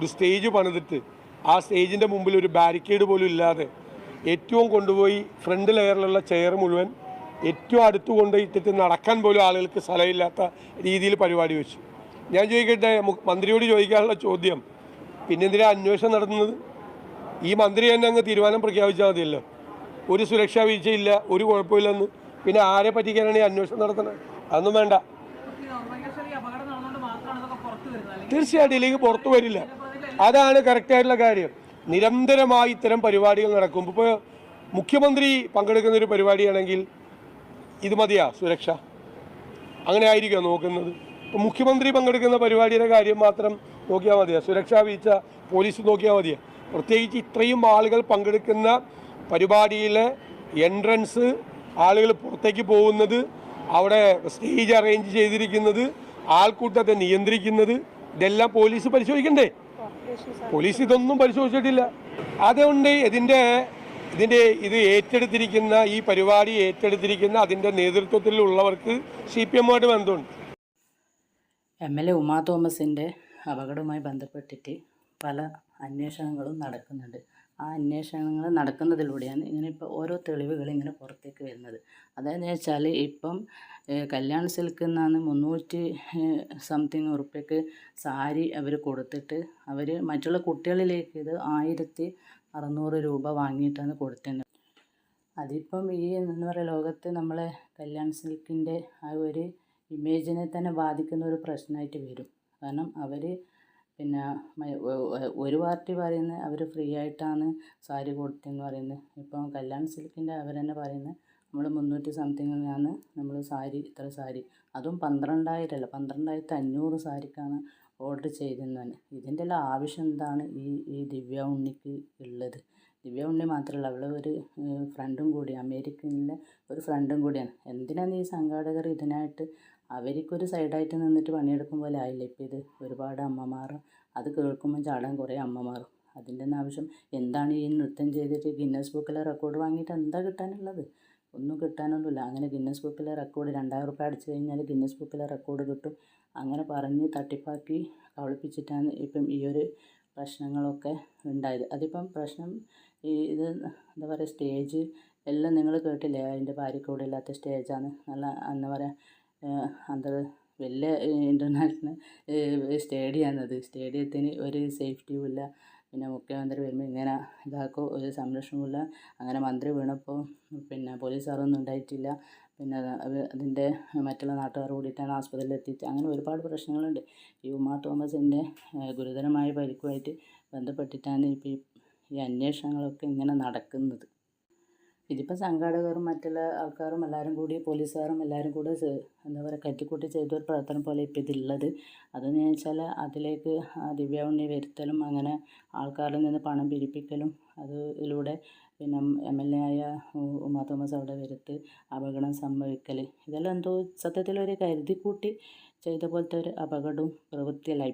ഒരു സ്റ്റേജ് പണിതിട്ട് ആ സ്റ്റേജിന്റെ മുമ്പിൽ ഒരു ബാരിക്കേഡ് പോലും ഇല്ലാതെ ഏറ്റവും കൊണ്ടുപോയി ഫ്രണ്ട് ലെയറിലുള്ള ചെയർ മുഴുവൻ ഏറ്റവും അടുത്ത് കൊണ്ടുപോയിട്ടിട്ട് നടക്കാൻ പോലും ആളുകൾക്ക് സ്ഥലമില്ലാത്ത രീതിയിൽ പരിപാടി വെച്ചു. ഞാൻ ചോദിക്കട്ടെ മന്ത്രിയോട് ചോദിക്കാനുള്ള ചോദ്യം പിന്നെന്തിനാ അന്വേഷണം നടത്തുന്നത്? ഈ മന്ത്രി തന്നെ അങ്ങ് തീരുമാനം പ്രഖ്യാപിച്ചാൽ മതിയല്ലോ. ഒരു സുരക്ഷാ വീഴ്ചയില്ല ഒരു കുഴപ്പമില്ലെന്ന്. പിന്നെ ആരെ പറ്റിക്കാനാണ് ഈ അന്വേഷണം നടത്തുന്നത്? അതൊന്നും വേണ്ട. തീർച്ചയായിട്ടും ഇല്ലെങ്കിൽ പുറത്തു വരില്ല. അതാണ് കറക്റ്റായിട്ടുള്ള കാര്യം. നിരന്തരമായി ഇത്തരം പരിപാടികൾ നടക്കും ഇപ്പോൾ മുഖ്യമന്ത്രി പങ്കെടുക്കുന്ന ഒരു പരിപാടിയാണെങ്കിൽ ഇത് മതിയാ സുരക്ഷ. അങ്ങനെ ആയിരിക്കുമോ നോക്കുന്നത്. ഇപ്പോൾ മുഖ്യമന്ത്രി പങ്കെടുക്കുന്ന പരിപാടിയുടെ കാര്യം മാത്രം നോക്കിയാൽ മതിയാ. സുരക്ഷാ വീഴ്ച പോലീസ് നോക്കിയാൽ മതിയാ. പ്രത്യേകിച്ച് ഇത്രയും ആളുകൾ പങ്കെടുക്കുന്ന പരിപാടിയിലെ എൻട്രൻസ് ആളുകൾ പുറത്തേക്ക് പോകുന്നത് അവിടെ സ്റ്റേജ് അറേഞ്ച് ചെയ്തിരിക്കുന്നത് ആൾക്കൂട്ടത്തെ നിയന്ത്രിക്കുന്നത് ഇതെല്ലാം പോലീസ് പരിശോധിക്കണ്ടേ? പോലീസ് ഇതൊന്നും പരിശോധിച്ചിട്ടില്ല. അതുകൊണ്ട് ഇതിന്റെ ഇതിന്റെ ഇത് ഏറ്റെടുത്തിരിക്കുന്ന ഈ പരിപാടി ഏറ്റെടുത്തിരിക്കുന്ന അതിന്റെ നേതൃത്വത്തിലുള്ളവർക്ക് സി പി എമ്മുമായിട്ട് ബന്ധമുണ്ട്. എം എൽ എ ഉമാ തോമസിന്റെ അപകടവുമായി ബന്ധപ്പെട്ടിട്ട് പല അന്വേഷണങ്ങളും നടക്കുന്നുണ്ട്. ആ അന്വേഷണങ്ങൾ നടക്കുന്നതിലൂടെയാണ് ഇങ്ങനെ ഇപ്പോൾ ഓരോ തെളിവുകൾ ഇങ്ങനെ പുറത്തേക്ക് വരുന്നത്. അതായത് വെച്ചാൽ ഇപ്പം കല്യാൺ സിൽക്കിൽ നിന്നാണ് മുന്നൂറ്റി സംതിങ് ഉറുപ്പ്യക്ക് സാരി അവർ കൊടുത്തിട്ട് അവർ മറ്റുള്ള കുട്ടികളിലേക്ക് ഇത് ആയിരത്തി അറുന്നൂറ് രൂപ വാങ്ങിയിട്ടാണ് കൊടുത്തത് അതിപ്പം ഈ എന്താ പറയുക ലോകത്ത് നമ്മളെ കല്യാൺ സിൽക്കിന്റെ ആ ഒരു ഇമേജിനെ തന്നെ ബാധിക്കുന്ന ഒരു പ്രശ്നമായിട്ട് വരും. കാരണം അവർ പിന്നെ ഒരു പാർട്ടി പറയുന്നത് അവർ ഫ്രീ ആയിട്ടാണ് സാരി കൊടുത്തതെന്ന് പറയുന്നത്. ഇപ്പം കല്യാൺ സിൽക്കിന്റെ അവർ തന്നെ പറയുന്നത് നമ്മൾ മുന്നൂറ്റി സംതിങ്ങിനാണ് നമ്മൾ സാരി ഇത്ര സാരി. അതും പന്ത്രണ്ടായിരം അല്ല പന്ത്രണ്ടായിരത്തി അഞ്ഞൂറ് സാരിക്കാണ് ഓർഡർ ചെയ്തതെന്ന് തന്നെ ഇതിന്റെ എല്ലാം ആവശ്യം എന്താണ് ഈ ഈ ദിവ്യ ഉണ്ണിക്ക് ഉള്ളത്? ദിവ്യ ഉണ്ണി മാത്രമല്ല അവൾ ഒരു ഫ്രണ്ടും കൂടി അമേരിക്കയിലെ ഒരു ഫ്രണ്ടും കൂടിയാണ്. എന്തിനാണ് ഈ സംഘാടകർ ഇതിനായിട്ട് അവർക്കൊരു സൈഡായിട്ട് നിന്നിട്ട് പണിയെടുക്കും പോലെ ആയില്ല ഇപ്പം ഇത്? ഒരുപാട് അമ്മമാർ അത് കേൾക്കുമ്പോൾ ചാടാൻ കുറേ അമ്മമാർ അതിന്റെ ഒന്നും ആവശ്യം എന്താണ് ഈ നൃത്തം ചെയ്തിട്ട് ഗിന്നസ് ബുക്കിലെ റെക്കോർഡ് വാങ്ങിയിട്ട് എന്താ കിട്ടാനുള്ളത്? ഒന്നും കിട്ടാനൊന്നുമില്ല. അങ്ങനെ ഗിന്നസ് ബുക്കിലെ റെക്കോർഡ് രണ്ടായിരം റുപ്യ അടിച്ചു കഴിഞ്ഞാൽ ഗിന്നസ് ബുക്കിലെ റെക്കോർഡ് കിട്ടും. അങ്ങനെ പറഞ്ഞ് തട്ടിപ്പാക്കി കവളിപ്പിച്ചിട്ടാണ് ഇപ്പം ഈ ഒരു പ്രശ്നങ്ങളൊക്കെ ഉണ്ടായത്. അതിപ്പം പ്രശ്നം ഈ ഇത് എന്താ പറയുക സ്റ്റേജ് എല്ലാം നിങ്ങൾ കേട്ടില്ലേ? അതിന്റെ ഭാര്യക്കൂടെ ഇല്ലാത്ത സ്റ്റേജാണ് നല്ല എന്താ പറയുക അന്തർ വലിയ ഇന്റർനാഷണൽ സ്റ്റേഡിയമാണത് സ്റ്റേഡിയത്തിന് ഒരു സേഫ്റ്റിയും ഇല്ല പിന്നെ മുഖ്യമന്ത്രി വരുമ്പോൾ ഇങ്ങനെ ഇതാക്കും ഒരു സംരക്ഷണവുമില്ല. അങ്ങനെ മന്ത്രി വീണപ്പോൾ പിന്നെ പോലീസ് പോലീസുകാരൊന്നും ഉണ്ടായിട്ടില്ല. പിന്നെ അത് അതിന്റെ മറ്റുള്ള നാട്ടുകാർ കൂടിയിട്ടാണ് ആസ്പത്രിയിൽ എത്തിച്ചത്. അങ്ങനെ ഒരുപാട് പ്രശ്നങ്ങളുണ്ട്. ഈ ഉമാ തോമസിന്റെ ഗുരുതരമായ പരിക്കുമായിട്ട് ബന്ധപ്പെട്ടിട്ടാണ് ഇപ്പോൾ ഈ അന്വേഷണങ്ങളൊക്കെ ഇങ്ങനെ നടക്കുന്നത്. ഇതിപ്പോൾ സംഘാടകരും മറ്റുള്ള ആൾക്കാരും എല്ലാവരും കൂടി പോലീസുകാരും എല്ലാവരും കൂടെ എന്താ പറയുക കറ്റിക്കൂട്ടി ചെയ്ത ഒരു പ്രവർത്തനം പോലെ ഇപ്പോൾ ഇതിലുള്ളത് അതെന്ന് വെച്ചാൽ അതിലേക്ക് ദിവ്യ ഉണ്ണി വരുത്തലും അങ്ങനെ ആൾക്കാരിൽ നിന്ന് പണം പിരിപ്പിക്കലും അതിലൂടെ പിന്നെ എം എൽ എ ആയ ഉമാ തോമസ് അവിടെ വരുത്ത് അപകടം സംഭവിക്കൽ ഇതെല്ലാം എന്തോ സത്യത്തിൽ ഒരു കരുതിക്കൂട്ടി ചെയ്ത പോലത്തെ ഒരു അപകടവും പ്രവൃത്തിയല്ല